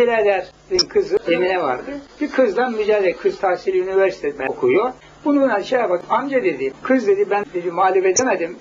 Biraderin kızı Emine vardı. Bir kızdan mücadele, kız tahsili üniversitede okuyor. Bunun şey bak amca dedi, kız dedi ben dedi mağlup edemedim.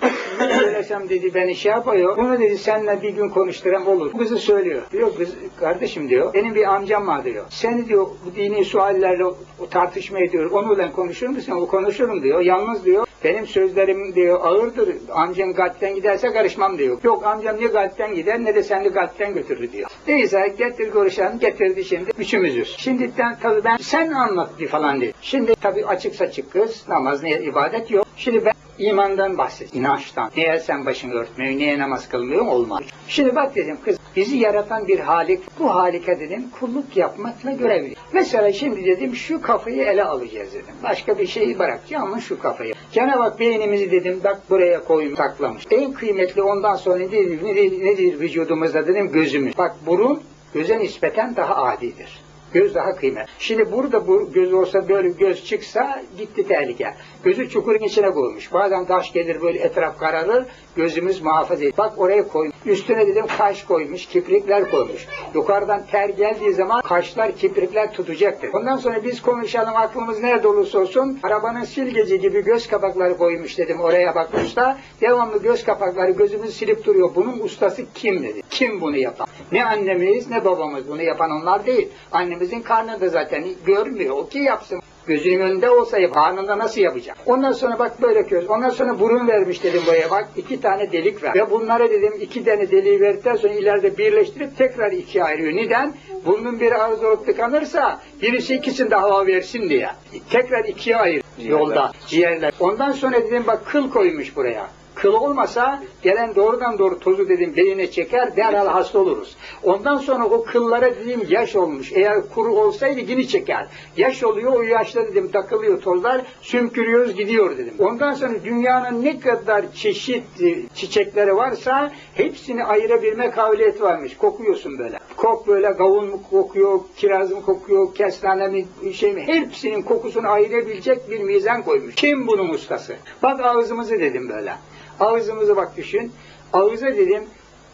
Söylesem dedi beni şey yapıyor. Bunu dedi seninle bir gün konuşturan olur. Kızı söylüyor. Diyor kız kardeşim diyor. Benim bir amcam var diyor. Seni diyor dini suallerle tartışma ediyor. Onunla konuşur musun? O konuşurum diyor. Yalnız diyor. Benim sözlerim diyor ağırdır. Amcan kalpten giderse karışmam diyor. Yok amcam ne kalpten gider ne de seni kalpten götürür diyor. Neyse getir konuşalım getirdi şimdi üçümüzüz. Şimdiden tabii ben sen anlat bir falan dedi. Şimdi tabii açık saçık kız namaz ne ibadet yok. Şimdi ben imandan bahset, inançtan. Niye sen başını örtmüyor, niye namaz kılmıyor olmaz. Şimdi bak dedim kız bizi yaratan bir halik, bu halike dedim kulluk yapmakla görevli. Mesela şimdi dedim şu kafayı ele alacağız dedim. Başka bir şeyi bırakacağım ama şu kafayı. Cenab-ı Hak beynimizi dedim bak buraya koymuş, saklamış. En kıymetli ondan sonra nedir, nedir, nedir vücudumuzda dedim gözümüz. Bak burun göze nispeten daha adidir. Göz daha kıymetli. Şimdi burada bu göz olsa böyle göz çıksa gitti tehlike. Gözü çukurun içine koymuş. Bazen taş gelir böyle etraf kararır. Gözümüz muhafaza ediyor. Bak oraya koymuş. Üstüne dedim kaş koymuş. Kiprikler koymuş. Yukarıdan ter geldiği zaman kaşlar kiprikler tutacaktır. Ondan sonra biz konuşalım aklımız nerede olursa olsun. Arabanın silgeci gibi göz kapakları koymuş dedim. Oraya bakmış da devamlı göz kapakları gözümüzü silip duruyor. Bunun ustası kim dedi. Kim bunu yapan? Ne annemiz ne babamız bunu yapan onlar değil. Annemizin karnında zaten görmüyor. O ki yapsın. Gözünün önünde olsa yap, karnında nasıl yapacak? Ondan sonra bak böyle göz. Ondan sonra burun vermiş dedim buraya bak. iki tane delik ver. Ve bunlara dedim iki tane deliği verdikten sonra ileride birleştirip tekrar ikiye ayırıyor. Neden? Burnun bir ağız olup tıkanırsa birisi ikisini de hava versin diye. Tekrar ikiye ayır yolda ciğerler. Ondan sonra dedim bak kıl koymuş buraya. Kıl olmasa gelen doğrudan doğru tozu dedim beline çeker derhal hasta oluruz. Ondan sonra o kıllara dedim yaş olmuş. Eğer kuru olsaydı yine çeker. Yaş oluyor o yaşta dedim takılıyor tozlar sümkürüyoruz gidiyor dedim. Ondan sonra dünyanın ne kadar çeşit e, çiçekleri varsa hepsini ayırabilme kabiliyeti varmış. Kokuyorsun böyle. Kok böyle kavun mu kokuyor, kiraz mı kokuyor, kestane mi şey mi hepsinin kokusunu ayırabilecek bir mizan koymuş. Kim bunun ustası? Bak ağzımızı dedim böyle. Ağzımızı bak düşün. Ağıza dedim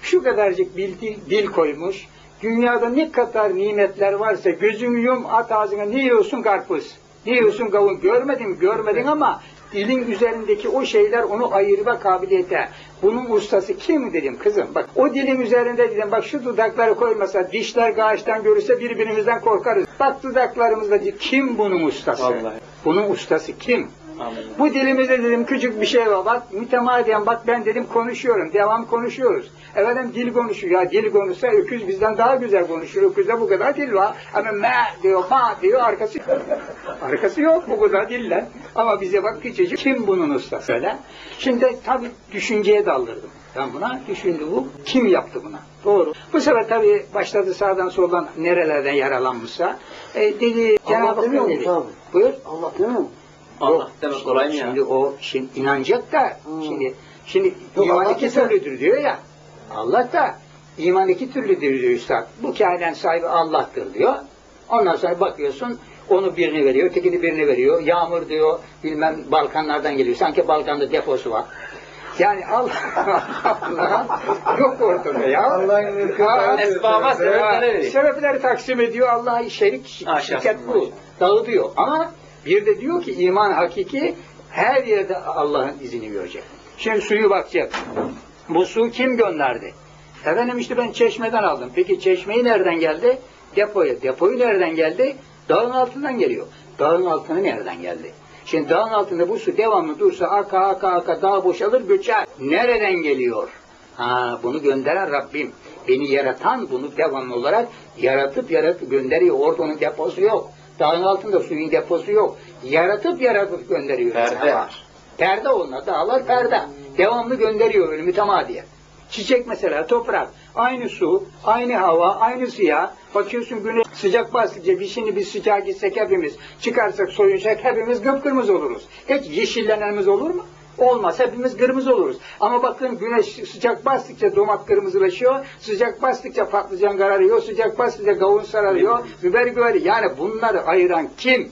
şu kadarcık bir dil, koymuş. Dünyada ne kadar nimetler varsa gözünü yum at ağzına ne yiyorsun karpuz. Ne yiyorsun kavun görmedin görmedin ama dilin üzerindeki o şeyler onu ayırma kabiliyete. Bunun ustası kim dedim kızım. Bak o dilin üzerinde dedim bak şu dudakları koymasa dişler gağıştan görürse birbirimizden korkarız. Bak dudaklarımızda kim bunun ustası? Vallahi. Bunun ustası kim? Bu dilimizde dedim küçük bir şey var. Bak mütemadiyen bak ben dedim konuşuyorum. Devam konuşuyoruz. Efendim dil konuşuyor. Ya dil konuşsa öküz bizden daha güzel konuşuyor. Öküzde bu kadar dil var. Ama me diyor, ma diyor. Arkası arkası yok bu kadar diller. Ama bize bak küçücük. Kim bunun ustası? Öyle. Şimdi tabii düşünceye daldırdım. Ben buna düşündü bu. Kim yaptı buna? Doğru. Bu sefer tabii başladı sağdan soldan nerelerden yaralanmışsa. E, dedi Cenab-ı Hak dedi. Buyur. Allah demiyor mu? Allah Yok, demek şimdi- kolay mı ya? Şimdi o şimdi inanacak da Hmm. şimdi şimdi Yok, iman Allah iki türlüdür diyor ya. Allah da iman iki türlüdür diyor üstad. Bu kainatın sahibi Allah'tır diyor. Ondan sonra bakıyorsun onu birini veriyor, tekini birini veriyor. Yağmur diyor, bilmem Balkanlardan geliyor. Sanki Balkan'da deposu var. Yani Allah, Allah yok ortada ya. Allah'ın. Esbaba sebepleri. Sebepleri taksim ediyor. Allah'ı şerik, şirket bu. Dağıtıyor. Ama bir de diyor ki iman hakiki her yerde Allah'ın izini görecek. Şimdi suyu bakacak. Bu su kim gönderdi? Efendim işte ben çeşmeden aldım. Peki çeşmeyi nereden geldi? Depoya. Depoyu nereden geldi? Dağın altından geliyor. Dağın altına nereden geldi? Şimdi dağın altında bu su devamlı dursa aka aka aka dağ boşalır göçer. Nereden geliyor? Ha bunu gönderen Rabbim. Beni yaratan bunu devamlı olarak yaratıp yaratıp gönderiyor. Orada onun deposu yok. Dağın altında suyun deposu yok. Yaratıp yaratıp gönderiyor. Perde. Var? Perde onlar. Dağlar perde. Devamlı gönderiyor böyle mütemadiye. Çiçek mesela toprak. Aynı su, aynı hava, aynı siyah. Bakıyorsun güneş sıcak bastıkça bir şimdi biz sıcağa gitsek hepimiz çıkarsak soyunsak hepimiz kıpkırmızı oluruz. Hiç yeşillenmemiz olur mu? Olmaz hepimiz kırmızı oluruz. Ama bakın güneş sıcak bastıkça domat kırmızılaşıyor, sıcak bastıkça patlıcan kararıyor, sıcak bastıkça kavun sararıyor, biber böyle. Yani bunları ayıran kim?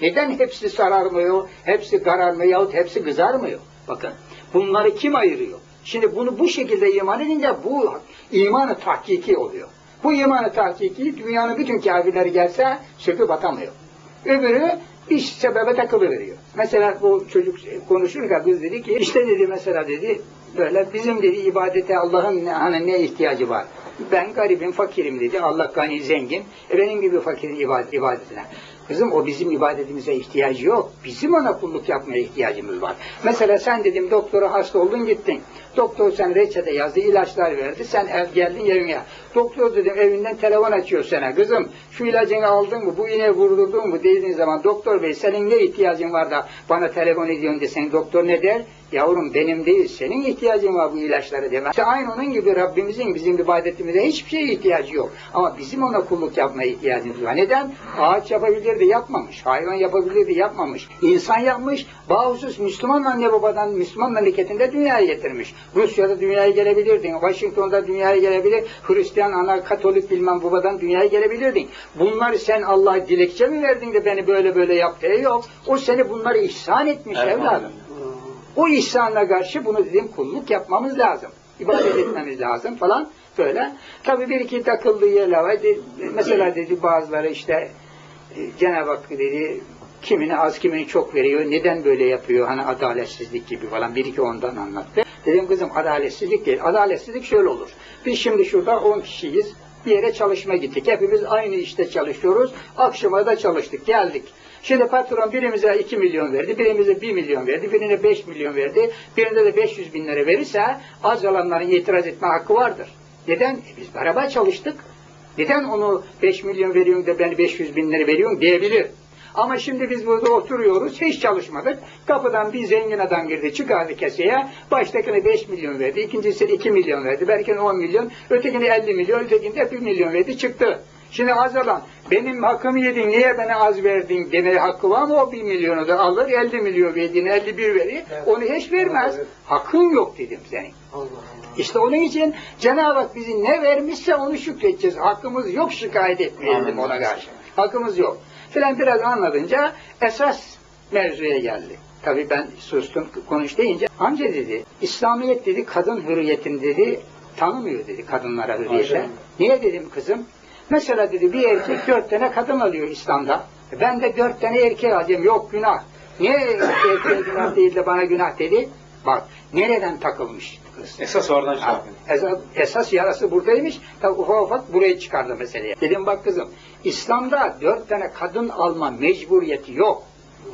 Neden hepsi sararmıyor, hepsi kararmıyor yahut hepsi kızarmıyor? Bakın bunları kim ayırıyor? Şimdi bunu bu şekilde iman edince bu imanı tahkiki oluyor. Bu imanı tahkiki dünyanın bütün kafirleri gelse söküp atamıyor. Öbürü bir sebebe takılıveriyor. Mesela bu çocuk konuşurken kız dedi ki işte dedi mesela dedi böyle bizim dedi ibadete Allah'ın ne, hani ne ihtiyacı var? Ben garibim, fakirim dedi. Allah gani zengin. E benim gibi fakirin ibadet, ibadetine. Kızım o bizim ibadetimize ihtiyacı yok. Bizim ona kulluk yapmaya ihtiyacımız var. Mesela sen dedim doktora hasta oldun gittin. Doktor sen reçete yazdı, ilaçlar verdi. Sen ev geldin evine. Doktor dedim evinden telefon açıyor sana. Kızım şu ilacını aldın mı, bu iğneyi vurdurdun mu dediğin zaman doktor bey senin ne ihtiyacın var da bana telefon ediyorsun desen doktor ne der? Yavrum benim değil, senin ihtiyacın var bu ilaçlara demez. İşte aynı onun gibi Rabbimizin bizim ibadetimize hiçbir şeye ihtiyacı yok. Ama bizim ona kulluk yapmaya ihtiyacımız var. Neden? Ağaç yapabilirdi, yapmamış. Hayvan yapabilirdi, yapmamış. İnsan yapmış. Bağımsız Müslüman anne babadan, Müslüman memleketinde dünyaya getirmiş. Rusya'da dünyaya gelebilirdin. Washington'da dünyaya gelebilir. Hristiyan ana, Katolik bilmem babadan dünyaya gelebilirdin. Bunları sen Allah'a dilekçe mi verdin de beni böyle böyle yaptı? E yok. O seni bunları ihsan etmiş evladım. O ihsanla karşı bunu dedim kulluk yapmamız lazım. İbadet etmemiz lazım falan böyle. Tabii bir iki takıldığı yerler var. Mesela dedi bazıları işte e, Cenab-ı Hak dedi kimini az kimini çok veriyor. Neden böyle yapıyor? Hani adaletsizlik gibi falan. Bir iki ondan anlattı. Dedim kızım adaletsizlik değil. Adaletsizlik şöyle olur. Biz şimdi şurada 10 kişiyiz. Bir yere çalışma gittik. Hepimiz aynı işte çalışıyoruz. Akşama da çalıştık. Geldik. Şimdi patron birimize 2 milyon verdi, birimize 1 milyon verdi, birine 5 milyon verdi, birine de 500 bin lira verirse az alanların itiraz etme hakkı vardır. Neden? E biz beraber çalıştık. Neden onu 5 milyon veriyorsun da ben 500 bin lira veriyorum diyebilir. Ama şimdi biz burada oturuyoruz, hiç çalışmadık. Kapıdan bir zengin adam girdi, çıkardı keseye. Baştakine 5 milyon verdi, ikincisine 2 milyon verdi, belki 10 milyon, ötekine 50 milyon, ötekine de 1 milyon verdi, çıktı. Şimdi az alan, benim hakkımı yedin, niye bana az verdin demeye hakkı var mı? O 1 milyonu da alır, 50 milyon verdiğini 51 verir, onu hiç vermez. Hakkın yok dedim senin. İşte onun için Cenab-ı Hak bizi ne vermişse onu şükredeceğiz. Hakkımız yok şikayet etmeyelim ona karşı. Hakkımız yok. Filan biraz anladınca esas mevzuya geldi. Tabii ben sustum konuş deyince amca dedi İslamiyet dedi kadın hürriyetin dedi tanımıyor dedi kadınlara hürriyete. Niye dedim kızım? Mesela dedi bir erkek dört tane kadın alıyor İslam'da. Ben de dört tane erkek alacağım. Yok günah. Niye erkeğe günah değil de bana günah dedi? Bak nereden takılmış kız. Esas oradan şey esas, esas yarası buradaymış. Tabi ufak ufak buraya çıkardı meseleye. Dedim bak kızım, İslam'da dört tane kadın alma mecburiyeti yok.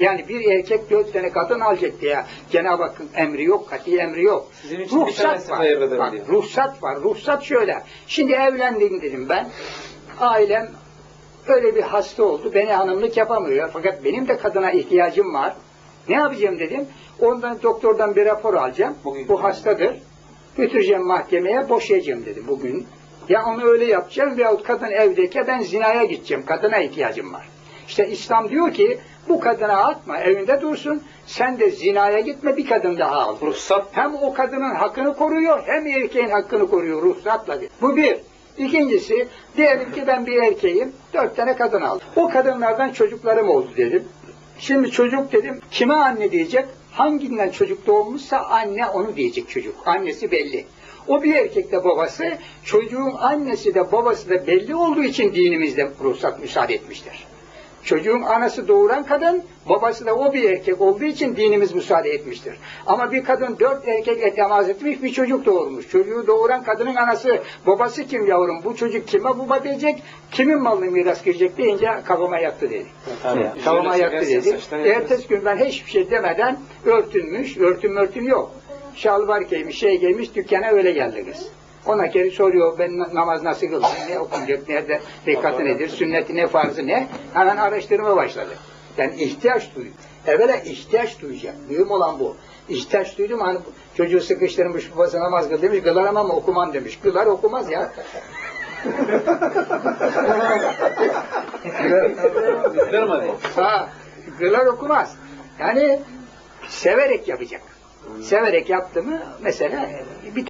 Yani bir erkek dört tane kadın alacak diye Cenab-ı Hakk'ın emri yok, kati emri yok. Sizin için hayırlıdır var. diyor. Ruhsat var. Ruhsat şöyle. Şimdi evlendim dedim ben. Ailem öyle bir hasta oldu. Beni hanımlık yapamıyor. Fakat benim de kadına ihtiyacım var. Ne yapacağım dedim. Ondan doktordan bir rapor alacağım. Bugün- Bu hastadır. Götüreceğim mahkemeye boşayacağım dedim bugün. Ya onu öyle yapacağım veyahut kadın evdeyken ben zinaya gideceğim. Kadına ihtiyacım var. İşte İslam diyor ki bu kadına atma evinde dursun. Sen de zinaya gitme bir kadın daha al. Ruhsat Hem o kadının hakkını koruyor hem erkeğin hakkını koruyor ruhsatla. Bu bir. İkincisi diyelim ki ben bir erkeğim dört tane kadın aldım. O kadınlardan çocuklarım oldu dedim. Şimdi çocuk dedim kime anne diyecek? Hanginden çocuk doğmuşsa anne onu diyecek çocuk. Annesi belli. O bir erkekte babası, çocuğun annesi de babası da belli olduğu için dinimizde ruhsat müsaade etmiştir. Çocuğun anası doğuran kadın, babası da o bir erkek olduğu için dinimiz müsaade etmiştir. Ama bir kadın dört erkekle temas etmiş, bir çocuk doğurmuş. Çocuğu doğuran kadının anası, babası kim yavrum, bu çocuk kime baba diyecek, kimin malını miras girecek deyince kafama yattı dedi. Kafama yattı dedi. Ertesi gün ben hiçbir şey demeden örtünmüş, örtün örtün yok. Şalvar giymiş, şey giymiş, dükkana öyle geldi kız. Ona geri soruyor, ben na- namaz nasıl kıldım, ne okunacak, nerede rekatı nedir, sünneti ne, farzı ne? Hemen araştırma başladı. Yani ihtiyaç duydu. Evvela ihtiyaç duyacak. Mühim olan bu. İhtiyaç duydum hani çocuğu sıkıştırmış babası namaz kıl demiş, kılar ama mı okuman demiş. Kılar okumaz ya. Ha, kılar okumaz. Yani severek yapacak. Severek yaptı mı mesela bir